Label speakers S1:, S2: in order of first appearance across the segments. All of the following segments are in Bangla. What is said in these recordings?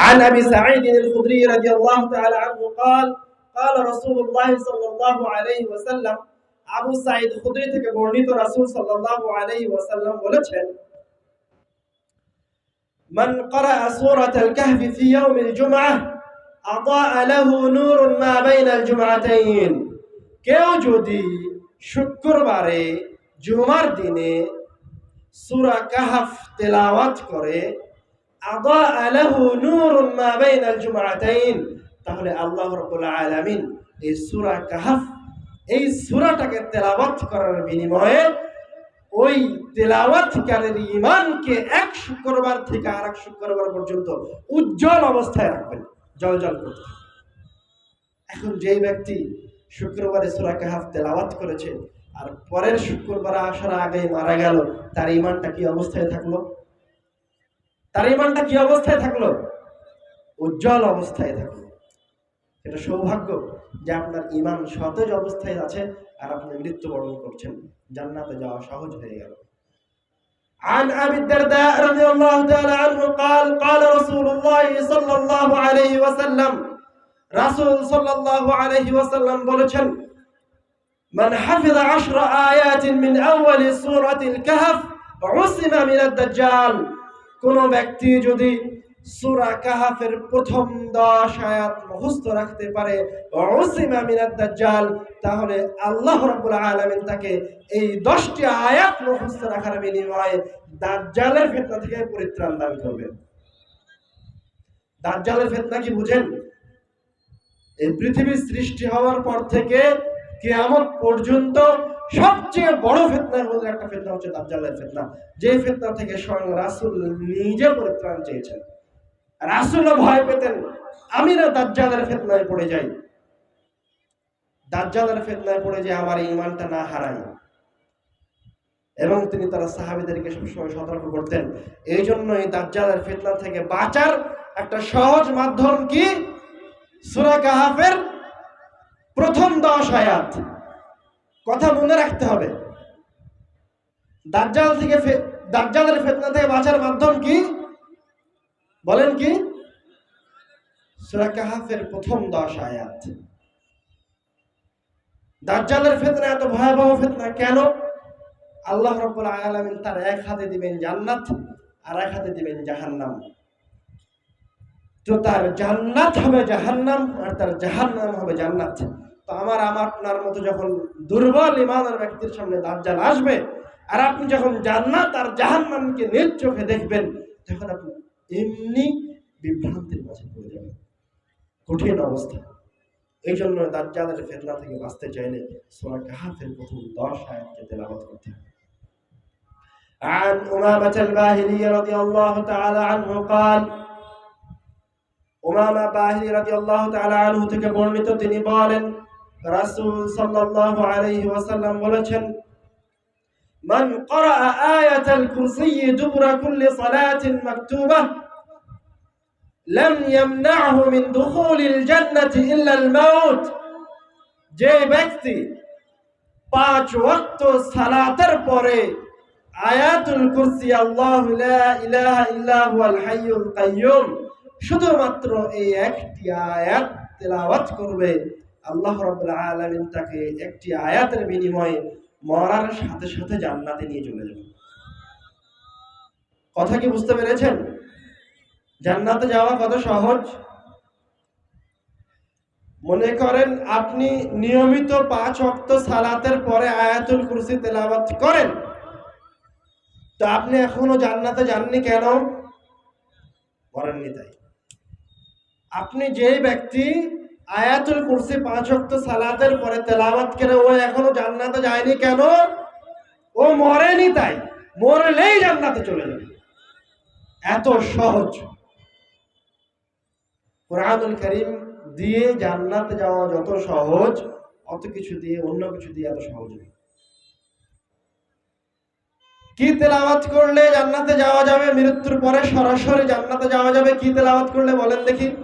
S1: عن ابي سعيد الخدري رضي الله تعالى عنه قال قال رسول الله صلى الله عليه وسلم আবু সাঈদ খুদরি থেকে বর্ণিত রাসূল সাল্লাল্লাহু আলাইহি ওয়াসাল্লাম বলেছেন من قرأ سورة الكهف في يوم الجمعة أضاء له نور ما بين الجمعتين কেউ যদি শুক্রবারে জুমার দিনে সূরা কাহাফ তেলাওয়াত করে তাহলে আল্লাহ রাব্বুল আলামিন এই সূরা কাহাফ, এই সূরাটাকে তেলাওয়াত করার বিনিময়ে ওই তেলাওয়াতকারীর ঈমানকে এক শুক্রবার থেকে আরেক শুক্রবার পর্যন্ত উজ্জ্বল অবস্থায় রাখবেন, জল জল করতে। এখন যেই ব্যক্তি শুক্রবারে সুরা কাহাফ তেলাওয়াত করেছে, আর পরের শুক্রবার আসার আগে মারা গেল, তার ইমানটা কি অবস্থায় থাকল? তার ইমানটা কি অবস্থায় থাকলো উজ্জ্বল অবস্থায় থাকলো এটা সৌভাগ্য যে আপনার ইমান সতেজ অবস্থায় আছে আর আপনি মৃত্যুবরণ করছেন জান্নাতে যাওয়া সহজ হয়ে গেল عن ابي الدرداء رضي الله تعالى عنه قال قال رسول الله صلى الله عليه وسلم রাসূল সাল্লাল্লাহু আলাইহি ওয়াসাল্লাম বলেছেন من حفظ عشر آيات من أول سورة الكهف عصم من الدجال কোন ব্যক্তি যদি সূরা কাহাফের প্রথম 10 আয়াত মুখস্থ রাখতে পারে দাজ্জাল, তাহলে আল্লাহ রাব্বুল আলামিন তাকে এই 10টি আয়াত মুখস্থ রাখার বিনিময়ে দাজ্জালের ফিতনা থেকে পরিত্রাণ দান করবেন দাজ্জালের ফিতনা কি বুঝেন? এই পৃথিবী সৃষ্টি হওয়ার পর থেকে কিয়ামত পর্যন্ত সবচেয়ে বড় ফিতনার মধ্যে একটা ফিতনা হচ্ছে দাজ্জালের ফিতনা। যে ফিতনা থেকে স্বয়ং রাসূল নিজে পরিত্রাণ চেয়েছেন। রাসূলও ভয় পেতেন আমি না দাজ্জালের ফিতনায় পড়ে যাই। দাজ্জালের ফিতনায় পড়ে যে আমার ঈমানটা না হারাই। এবং তিনি তারা সাহাবীদেরকে সবসময় সতর্ক করতেন। এই জন্য এই দাজ্জালের ফিতনা থেকে বাঁচার একটা সহজ মাধ্যম কি? সূরা কাহাফের প্রথম দশ আয়াত কথা মনে রাখতে হবে। দাজ্জাল থেকে দাজ্জালের ফিতনা থেকে বাঁচার মাধ্যম কি? বলেন কি? সূরা প্রথম দশ আয়াত দাজ্জালের ফিতনা, এত ভয়াবহ ফিতনা কেন? আল্লাহ রাব্বুল আলামিন তার এক হাতে দিবেন জান্নাত আর এক হাতে দিবেন জাহান্নাম। তো তার জান্নাত হবে জাহান্নাম আর তার জাহান্নাম হবে জান্নাত। তো আমার আমার আপনার মতো যখন দুর্বল ইমানের ব্যক্তির সামনে দাজ্জাল আসবে আর আপনি যখন জান্নাত আর জাহান্নামকে নিজ চোখে দেখবেন তখন আপনি এমনি বিভ্রান্তির মাঝে পড়ে যাবেন কঠিন অবস্থা এই জন্য দাজ্জালের ফেতনা থেকে বাঁচতে চাইলে সূরা কাহাফের প্রথম 10 আয়াতকে তেলাওয়াত করতে হবে عن أمامة الباهلي رضي الله تعالى عنه قال উমামা বাহিনী রাদিয়াল্লাহু তাআলা আনহু থেকে বর্ণিত তিনি বলেন রাসূল সাল্লাল্লাহু আলাইহি ওয়াসাল্লাম বলেছেন মান ক্বারা আয়াতাল কুরসি দুবরা কুল্লি সালাতিন মাকতুবাহ لم يمنعه من دخول الجنة إلا الموت যে ব্যক্তি পাঁচ ওয়াক্ত সালাতের পরে আয়াতুল কুরসি আল্লাহু লা ইলাহা ইল্লা হুয়াল হাইয়ুল কাইয়্যুম শুধুমাত্র এই একটি আয়াত তেলাওয়াত করবে আল্লাহ রাব্বুল আলামিন তাকে একটি আয়াতের বিনিময়ে মরার সাথে সাথে জান্নাতে নিয়ে চলে যাবে কথা কি বুঝতে পেরেছেন? জান্নাতে যাওয়া কত সহজ? মনে করেন আপনি নিয়মিত পাঁচ অক্ত সালাতের পরে আয়াতুল কুরসি তেলাওয়াত করেন। তো আপনি এখনও জান্নাতে যাননি কেন? করেননি তাই। আপনি যেই ব্যক্তি আয়াতুল কুরসি পাঁচ অক্ত সালাতের পরে তেলাওয়াত করে ও এখনও জান্নাতে যায়নি কেন? ও মরেনি তাই। মরলেই জান্নাতে চলে যাবে। এত সহজ। কোরআনুল করিম দিয়ে জান্নাতে যাওয়া যত সহজ, অত কিছু দিয়ে, অন্য কিছু দিয়ে এত সহজ নয়। কি তেলাওয়াত করলে জান্নাতে যাওয়া যাবে? মৃত্যুর পরে সরাসরি জান্নাতে যাওয়া যাবে? কি তেলাওয়াত করলে বলেন দেখি।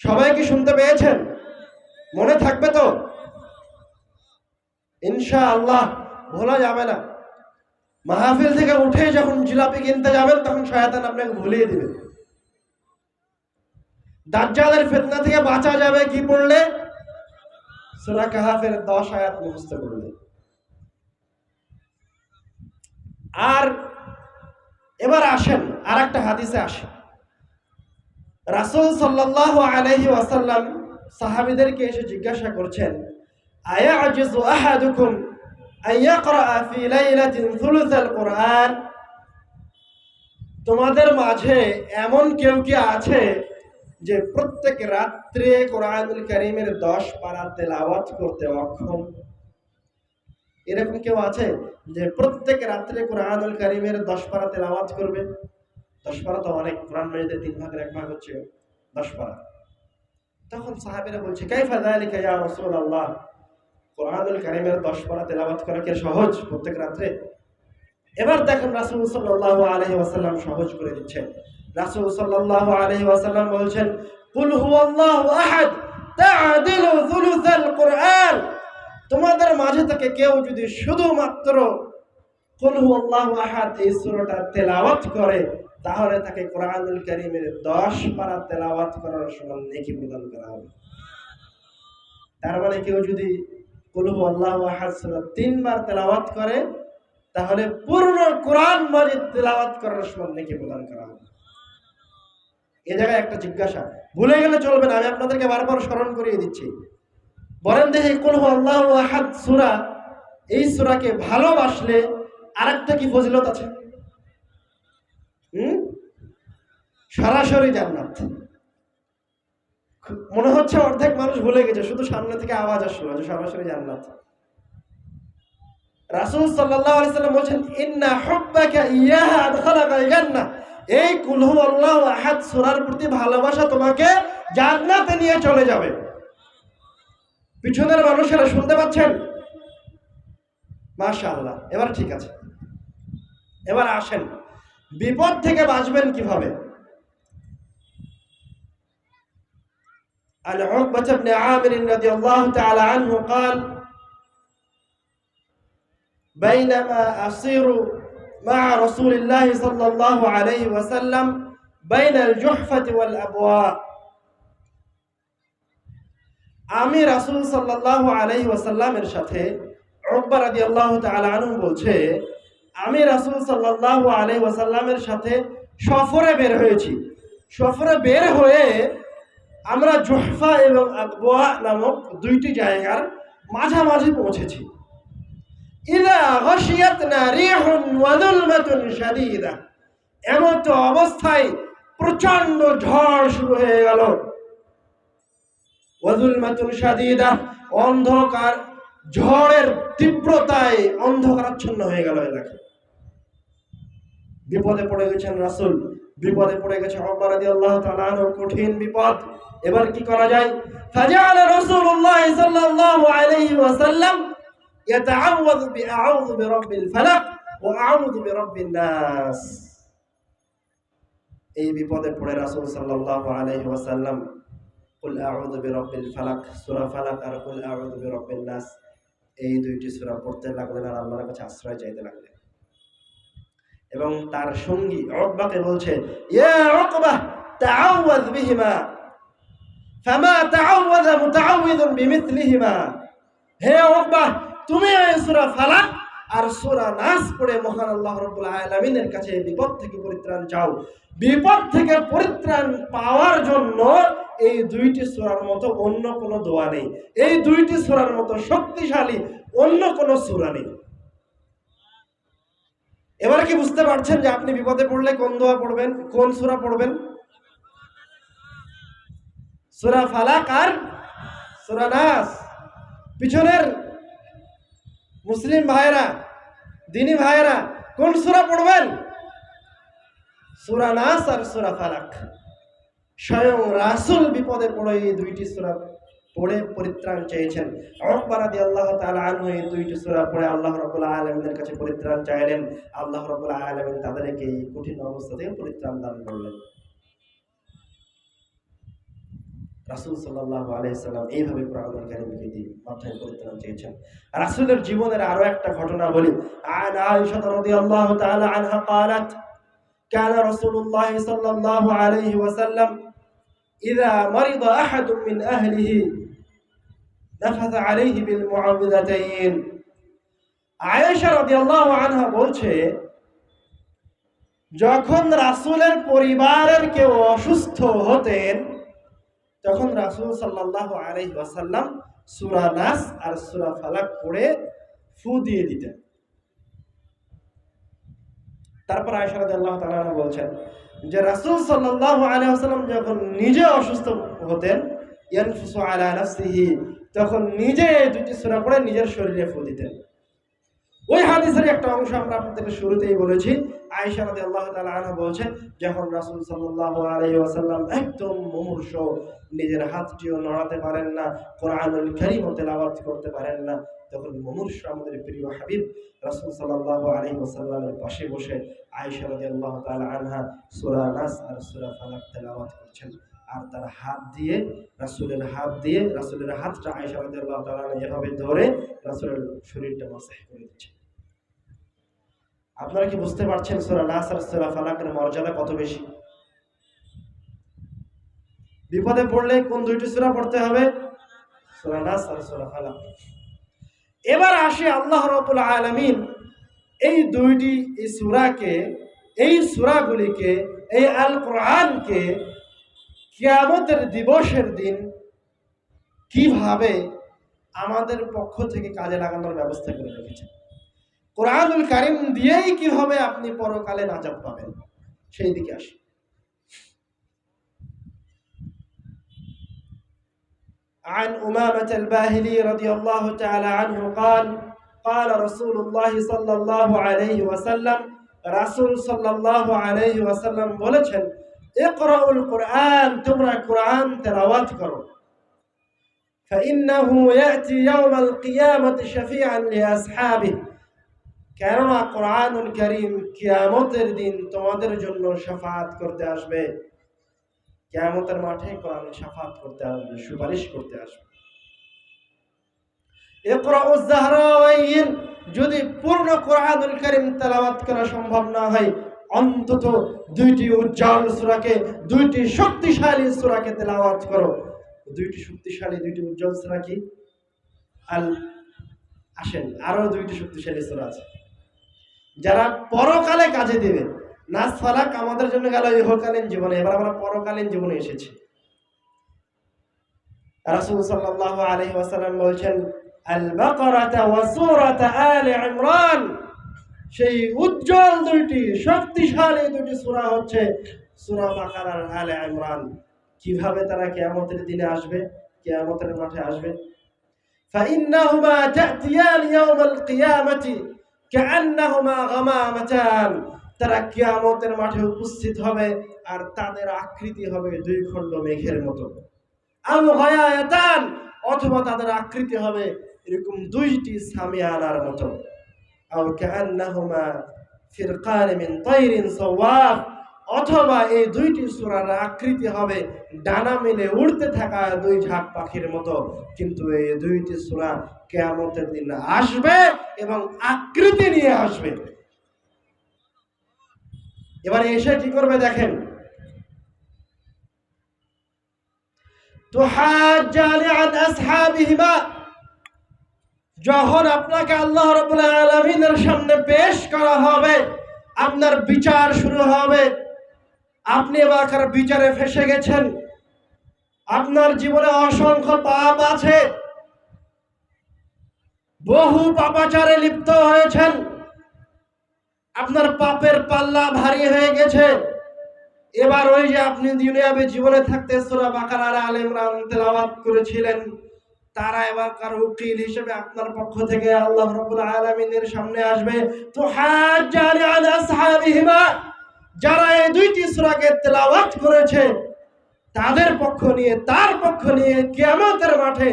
S1: সবাই কি শুনতে পেয়েছেন? মনে থাকবে তো? ইনশা আল্লাহ ভোলা যাবে না। মাহফিল থেকে উঠে যখন জিলাপি কিনতে যাবেন, তখন শয়তান আপনাকে ভুলিয়ে দিবে। দাজ্জালের ফিতনা থেকে বাঁচা যাবে কি পড়লে? সূরা কাহাফের 10 আয়াত মুখস্থ করলে। আর এবার আসেন আর একটা হাদিসে আসেন রাসূল সাল্লাল্লাহু আলাইহি ওয়াসাল্লাম সাহাবিদেরকে এসে জিজ্ঞাসা করছেন আহাদুকুম ফি লাইলাতিন থুলুসাল তোমাদের মাঝে এমন কেউ কি আছে যে প্রত্যেক রাত্রে কোরআনুল করিমের দশ পারা তেলাওয়াত করতে অক্ষম? এরকম কেউ আছে যে প্রত্যেক রাত্রে কোরআনুল করিমের দশ পারা তেলাওয়াত করবে? 10 পারা তো অনেক, কোরআন মাজিদের তিন ভাগের এক ভাগ হচ্ছে 10 পারা। তখন সাহাবীরা বলছে, কাইফা যালিকা ইয়া রাসূলুল্লাহ? কোরআনুল কারীমের 10 পারা তেলাওয়াত করা কি সহজ প্রত্যেক রাত্রে? এবার দেখেন রাসূল সাল্লাল্লাহু আলাইহি ওয়াসাল্লাম সহজ করে দিচ্ছেন। রাসূল সাল্লাল্লাহু আলাইহি ওয়াসাল্লাম বলছেন, কুল হুয়াল্লাহু আহাদ, তা'দিলু থুলুসাল কুরআন। তোমাদের মাঝে থেকে কেউ যদি শুধুমাত্র কুল হুয়াল্লাহু আহাদ এই সূরাটা তেলাওয়াত করে তাহলে তাকে কোরআনুল কারীমের 10 পারা তেলাওয়াত করার সমান নেকি প্রদান করা হবে। তার মানে কেউ যদি কুল হুয়াল্লাহু আহাদ সূরা তিনবার তেলাওয়াত করে, তাহলে পূর্ণ কোরআন মাজিদ তেলাওয়াত করার সমান নেকি প্রদান করা হবে। এ জায়গায় একটা জিজ্ঞাসা, ভুলে গেলে চলবে না, আমি আপনাদেরকে বারবার স্মরণ করিয়ে দিচ্ছি। বলেন দেখি কোন আল্লাহ আহাদ সুরা, এই সুরাকে ভালোবাসলে আরেকটা কি ফজিলত আছে? সরাসরি জান্নাত। মনে হচ্ছে অর্ধেক মানুষ ভুলে গেছে, শুধু সামনে থেকে আওয়াজ আসলো যে সরাসরি জান্নাত। রাসূল সাল্লাম বলেন এই কুলহু আল্লাহ প্রতি ভালোবাসা তোমাকে জান্নাতে নিয়ে চলে যাবে। পিছনের মানুষেরা শুনতে পাচ্ছেন? মাশাআল্লাহ, এবার ঠিক আছে। এবার আসেন। বিপদ থেকে বাঁচবেন কীভাবে? عن عقبة بن عامر رضي الله تعالى عنه قال بينما أصير مع رسول الله صلى الله عليه وسلم بين الجحفة والأبواء আমি রাসূল সাল্লাল্লাহু আলাইহি ওয়াসাল্লামের সাথে উকবা রাদিয়াল্লাহু তাআলা আনহু বলছে আমি রাসূল সাল্লাল্লাহু আলাইহি ওয়াসাল্লামের সাথে সফরে বের হয়েছি সফরে বের হয়ে আমরা জোহফা এবং আকবোয়া নামক দুইটি জায়গার মাঝামাঝি পৌঁছেছি। এমন তো অবস্থায় প্রচণ্ড ঝড় শুরু হয়ে গেল। অন্ধকার, ঝড়ের তীব্রতায় অন্ধকারাচ্ছন্ন হয়ে গেল এলাকা। বিপদে পড়ে গেছেন রাসূল। বিপদে পড়ে গেছে ওমর রাদিয়াল্লাহু তাআলা আনহু কঠিন বিপদ এবার কি করা যায় ফাজাআলা রাসূলুল্লাহ সাল্লাল্লাহু আলাইহি ওয়াসাল্লাম يتعوذ بأعوذ برب الفلق وأعوذ برب الناس এই বিপদে পড়ে রাসূল সাল্লাল্লাহু আলাইহি ওয়াসাল্লাম কুল আউযু বিরাব্বিল ফালাক সূরা ফালাক আর কুল আউযু বিরাব্বিন নাস এই দুইটি সূরা পড়তে লাগলেন আর আল্লাহর কাছে আশ্রয় চাইতে লাগলেন এবং তার সঙ্গী উকবাকে বলছে হে উকবা তুমি সূরা ফালাক আর সূরা নাস পড়ে মহান আল্লাহ রাব্বুল আলামিনের কাছে বিপদ থেকে পরিত্রাণ চাও। বিপদ থেকে পরিত্রাণ পাওয়ার জন্য এই দুইটি সূরার মতো অন্য কোনো দোয়া নেই। এই দুইটি সূরার মতো শক্তিশালী অন্য কোনো সূরা নেই। এবার কি বুঝতে পারছেন যে আপনি বিপদে পড়লে কোন দোয়া পড়বেন? কোন সূরা পড়বেন? সূরা ফালাক আর সূরা নাস। পিছনের মুসলিম ভাইরা দিনী ভাইরা কোন সূরা পড়বেন? সূরা নাস আর সূরা ফালাক। স্বয়ং রাসুল বিপদে পড়ে এই দুইটি সূরা পড়ে পরিত্রাণ চেয়েছেন উকবা রাদিয়াল্লাহু তাআলা আনহু এই দুইটি সূরা পড়ে আল্লাহ রাব্বুল আলামিনের কাছে পরিত্রাণ চাইলেন আল্লাহ রাব্বুল আলামিন তাদেরকে এই কঠিন অবস্থা থেকে পরিত্রাণ দান করলেন রাসূল সাল্লাল্লাহু আলাইহি সাল্লাম এইভাবে কোরআনুল কারীমকে দিয়ে অধ্যয়ন করতে চেয়েছেন রাসূলের জীবনের আরো একটা ঘটনা বলি আন আয়েশা রাদিয়াল্লাহু তাআলা আনহা قالت كان رسول الله صلى الله عليه وسلم إذا مرض أحد من أهله বলছে, যখন রাসুলের পরিবারের কেউ অসুস্থ হতেন, তখন রাসূল সাল্লাহ আলাইহি নাস আর সুরা ফালাক পড়ে ফু দিয়ে দিতেন। তারপর আয়সারদ আল্লাহ তালা বলছেন যে, রাসুল সাল্লাহ আলহাম যখন নিজে অসুস্থ হতেন তখন নিজে এই দুটি সূরা পড়ে নিজের শরীরে ফু দিতেন। ওই হাদিসের একটা অংশ আমরা আপনাদের শুরুতেই বলেছি। আয়েশা রাদিয়াল্লাহু তাআলা আনহা বলছেন, যখন রাসূল সাল্লাল্লাহু আলাইহি ওয়াসাল্লাম একদম মুমূর্ষ, নিজের হাতটিও নড়াতে পারেন না, কোরআনুল কারীম তেলাওয়াত করতে পারেন না, তখন মুমূর্ষ আমাদের প্রিয় হাবিব রাসূল সাল্লাল্লাহু আলাইহি ওয়াসাল্লামের পাশে বসে আয়েশা রাদিয়াল্লাহু তাআলা আনহা সূরা নাস আর সূরা ফালাক তেলাওয়াত করছেন। আর তার হাত দিয়ে, রাসূলের হাত দিয়ে, রাসূলের হাতটা আয়েশা রাদিয়াল্লাহু তাআলা আনহা এভাবে ধরে, রাসূলের শরীরটা মাসাহ করে দিচ্ছেন আপনারা কি বুঝতে পারছেন সূরা নাস, আর সূরা ফালাকের মর্যাদা কত বেশি? বিপদে পড়লে কোন দুইটি সূরা পড়তে হবে? সূরা নাস আর সূরা ফালাক। এবার আসে আল্লাহ রাব্বুল আলামিন এই দুইটি সূরাকে, এই সুরাগুলিকে, এই আল কোরআনকে কিয়ামতের দিবসের দিন কিভাবে আমাদের পক্ষ থেকে কাজে লাগানোর ব্যবস্থা করে রেখেছেন কোরআনুল কারিম দিয়েই কিভাবে আপনি পরকালে নাজাত পাবেন সেই দিকে আসি عن أمامة الباهلي رضي الله تعالى عنه قال قال رسول الله صلى الله عليه وسلم رسول صلى الله عليه وسلم বলেছেন اقرأوا القرآن তোমরা কোরআন তেলাওয়াত করো فإنه يأتي يوم القيامة شفيعا لأصحابه কেননা কোরআনুল করিম কিয়ামতের দিন তোমাদের জন্য শাফাত করতে আসবে কিয়ামতের মাঠে কোরআন শাফাত করতে আসবে সুপারিশ করতে আসবে ইকরাউজ জাহরাওয়াইন যদি পূর্ণ কোরআনুল করিম তেলাওয়াত করা সম্ভব না হয় অন্তত দুইটি উজ্জ্বল সূরাকে, দুইটি শক্তিশালী সুরাকে তেলাওয়াত করো। দুইটি শক্তিশালী, দুইটি উজ্জ্বল সূরা কি? আল আসেন, আরও দুইটি শক্তিশালী সূরা আছে। যারা পরকালে কাজে দেবে নাচ ফালাক আমাদের জন্য গেল ইহকালীন জীবনে, এবার আমরা পরকালীন জীবনে এসেছি। রাসূল সাল্লাল্লাহু আলাইহি ওয়াসাল্লাম বলছেন, আল বাকারাতা ওয়া সূরাতা আলে ইমরান। সেই উজ্জ্বল দুইটি শক্তিশালী দুইটি সূরা হচ্ছে সূরা বাকারা আর আলে ইমরান কিভাবে তারা কিয়ামতের দিনে আসবে কিয়ামতের মাঠে আসবে فإنهما تأتيان يوم القيامة كأنهما غمامتان তারা কিয়ামতের মাঠে উপস্থিত হবে আর তাদের আকৃতি হবে দুই খণ্ড মেঘের মতো আল গায়াতান অথবা তাদের আকৃতি হবে এরকম দুইটি সামিয়ানার মতো আও কান্নাহুমা ফিরকান মিন তাইরিন সাওয়াব অথবা এই দুইটি সূরার আকৃতি হবে ডানা মেলে উড়তে থাকা দুই ঝাঁক পাখির মতো। কিন্তু এই দুইটি সূরা কিয়ামতের দিন আসবে এবং আকৃতি নিয়ে আসবে। এবারে এসে কি করবে দেখেন? তুহাজ্জানি আন আসহাবিহিমা যখন আপনাকে আল্লাহ রাব্বুল আলামিনের সামনে পেশ করা হবে, আপনার বিচার শুরু হবে। আপনি এবার বিচারে ফেসে গেছেন? আপনার জীবনে অসংখ্য পাপ আছে। বহু পাপাচারে লিপ্ত হয়েছেন। আপনার পাপের পাল্লা ভারী হয়ে গেছে। এবার ওই যে আপনি দুনিয়াবে জীবনে থাকতে সূরা বাকারার আল ইমরান তেলাওয়াত করেছিলেন তারা এবার কারও উকিল হিসেবে আপনার পক্ষ থেকে আল্লাহ রাব্বুল আলামিনের সামনে আসবে। তো যারা এই দুইটি সূরাকে তেলাওয়াত করেছে, তাদের পক্ষ নিয়ে, তার পক্ষ নিয়ে কিয়ামতের মাঠে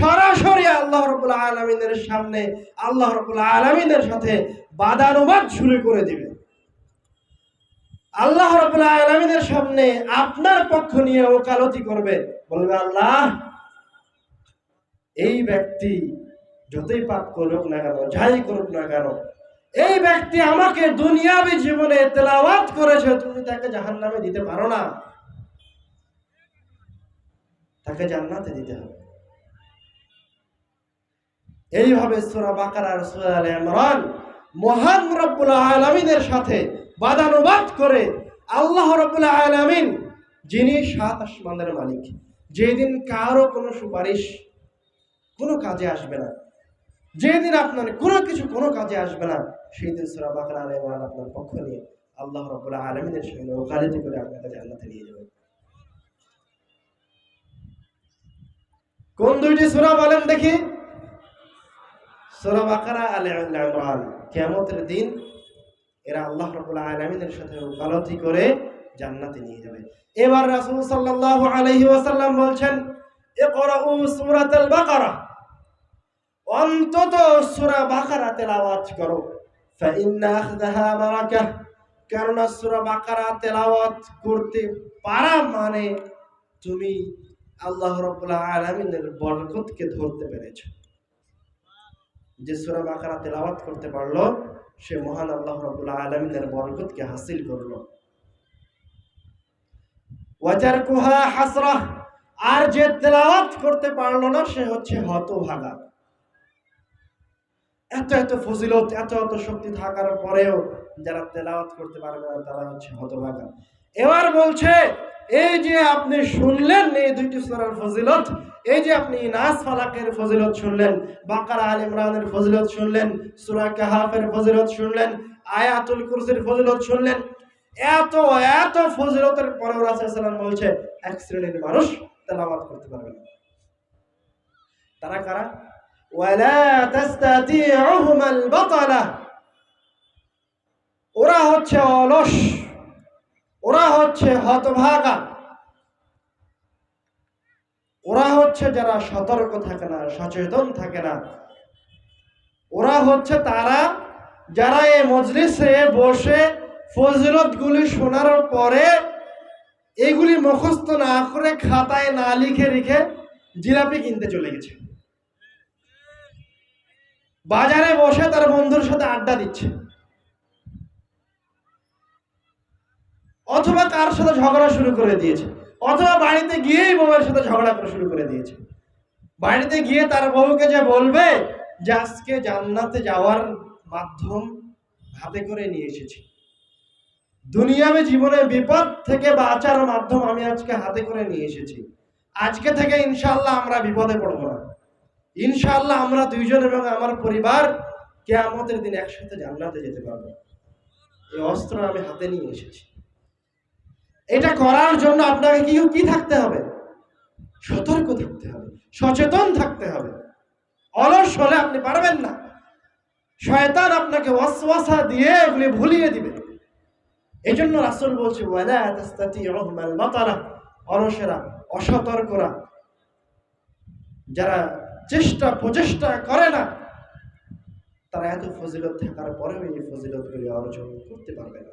S1: সরাসরি আল্লাহ রাব্বুল আলামিনের সামনে, আল্লাহ রাব্বুল আলামিনের সাথে বাদানুবাদ শুরু করে দিবে। আল্লাহ রাব্বুল আলামিনের সামনে আপনার পক্ষ নিয়ে ওকালতি করবে। বলবে, আল্লাহ এই ব্যক্তি যতই পাপ করুক না কেন, যাই করুক না কেন, এই ব্যক্তি আমাকে দুনিয়াবি জীবনে তেলাওয়াত করেছে, তুমি তাকে জাহান নামে দিতে পারো না। তাকে জান্নাতে দিতে হবে। এইভাবে সূরা বাকার আর সূরা আলে ইমরান মহান রব্বুল আলামিনের সাথে বাদানুবাদ করে আল্লাহ রব্বুল আলামিন যিনি সাত আসমানের মালিক, যেদিন কারও কোনো সুপারিশ কোনো কাজে আসবে না। যেদিন আপনার কোনো কিছু, কোনো কাজে আসবে না সেই দিন সূরা বাকরা আলে ইমরান আপনার পক্ষ নিয়ে আল্লাহ রব্বুল আলামিনের সঙ্গে ওকালতি করে আপনাকে জান্নাতে নিয়ে যাবে। কোন দুইটি সূরা বলেন দেখি? সূরা বাকারা আলে ইমরান। দিন এরা আল্লাহ রাব্বুল আলামিনের সাথে ওকালতি করে জান্নাতে নিয়ে যাবে। এবার রাসূল সাল্লাল্লাহু আলাইহি ওয়াসাল্লাম বলছেন সূরাতাল বাকারা। অন্তত সূরা বাকারা তেলাওয়াত করো। কেননা সূরা বাকারা তেলাওয়াত করতে পারা মানে তুমি আল্লাহ রাব্বুল আলামিনের বরকতকে ধরতে পেরেছ। যে সূরা বাকারা তেলাওয়াত করতে পারল, সে মহান আল্লাহ রাব্বুল আলামিনের বরকতকে হাসিল করল। ওয়াজারকুহা হাসরাহ আর যে তেলাওয়াত করতে পারল না, সে হচ্ছে হতভাগা। এত এত ফজিলত, এত এত শক্তি থাকার পরেও যারা তেলাওয়াত করতে পারবে না, তারা হচ্ছে হতভাগা। এবার বলছে, এই যে আপনি শুনলেন এই দুইটি সূরার ফজিলত, এই যে আপনি নাস ফালাকের ফজিলত শুনলেন, বাকারা আল ইমরানের ফজিলত শুনলেন, সূরা কাহাফের ফজিলত শুনলেন, আয়াতুল কুরসির ফজিলত শুনলেন, এত এত ফজিলতের পরেও রাসূল বলছে, এক শ্রেণির মানুষ তেলাওয়াত করতে পারবে না। তারা কারা? ওরা হচ্ছে অলস। ওরা হচ্ছে হতভাগা। ওরা হচ্ছে যারা সতর্ক থাকে না, সচেতন থাকে না। ওরা হচ্ছে তারা যারা এই মজলিসে বসে ফজিলত গুলি শোনার পরে এগুলি মুখস্থ না করে খাতায় না লিখে রেখে জিলাপি কিনতে চলে গেছে। বাজারে বসে তার বন্ধুর সাথে আড্ডা দিচ্ছে। অথবা কার সাথে ঝগড়া শুরু করে দিয়েছে। অথবা বাড়িতে গিয়েই বউয়ের সাথে ঝগড়া করা শুরু করে দিয়েছে। বাড়িতে গিয়ে তার বউকে যে বলবে যে, আজকে জান্নাতে যাওয়ার মাধ্যম হাতে করে নিয়ে এসেছি। দুনিয়াবে জীবনে বিপদ থেকে বাঁচার মাধ্যম আমি আজকে হাতে করে নিয়ে এসেছি। আজকে থেকে ইনশাল্লাহ আমরা বিপদে পড়ব না। ইনশাল্লাহ আমরা দুইজন এবং আমার পরিবার কেয়ামতের দিন একসাথে জান্নাতে যেতে পারব। এই অস্ত্র আমি হাতে নিয়ে এসেছি। এটা করার জন্য আপনাকে কি কি থাকতে হবে? সতর্ক থাকতে হবে, সচেতন থাকতে হবে। অলস হলে আপনি পারবেন না। শয়তান আপনাকে ওয়াসওয়াসা দিয়ে এগুলি ভুলিয়ে দিবে। এই জন্য রাসুল বলছে অরসেরা অসতর্করা যারা চেষ্টা, প্রচেষ্টা করে না, তারা এত ফজিলত থাকার পরেও এই ফজিলতগুলি অর্জন করতে পারবে না।